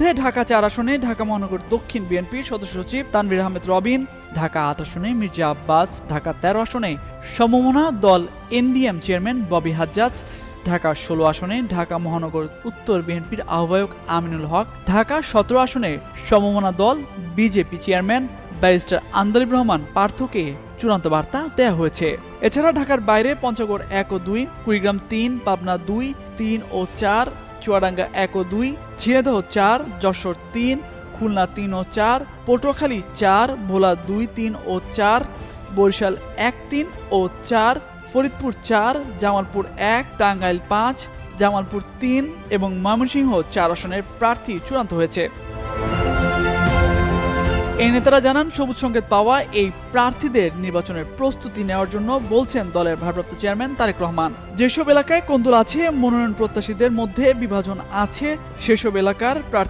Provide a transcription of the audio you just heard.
মধ্যে ঢাকা চার আসনে ঢাকা মহানগর দক্ষিণ বিএনপির সদস্য সচিব তানভীর আহমেদ রবিন, ঢাকা আট আসনে মির্জা আব্বাস, ঢাকা তেরো আসনে সমমনা দল এনডিএম চেয়ারম্যান ববি হাজ্জাজ, ঢাকা ষোলো আসনে ঢাকা মহানগর উত্তর বিএনপির আহ্বায়ক আমিনুল হক, ঢাকা সতেরো আসনে সমমনা দল BJP chairman barrister Andaleeb Rahman পার্থকে চূড়ান্ত বার্তা দেওয়া হয়েছে। এছাড়া ঢাকার বাইরে পঞ্চগড় এক ও দুই, কুড়িগ্রাম তিন, পাবনা দুই, তিন ও চার চুয়াডাঙ্গা এক ও দুই ঝিনেদহ চার, যশোর তিন, খুলনা তিন ও চার, পটুয়াখালী চার, ভোলা দুই, তিন ও চার, বরিশাল এক, তিন ও চার, ফরিদপুর চার, জামালপুর এক, টাঙ্গাইল পাঁচ, জামালপুর তিন এবং ময়মনসিংহ চার আসনের প্রার্থী চূড়ান্ত হয়েছে। এই নেতারা জানান, সবুজ সংকেত পাওয়া এই প্রার্থীদের নির্বাচনের প্রস্তুতি নেওয়ার জন্য বলছেন দলের ভারপ্রাপ্ত চেয়ারম্যান তারেক রহমান। যেসব এলাকায় কোন্দল আছে, মনোনয়ন প্রত্যাশীদের মধ্যে বিভাজন আছে, সেসব এলাকার প্রার্থী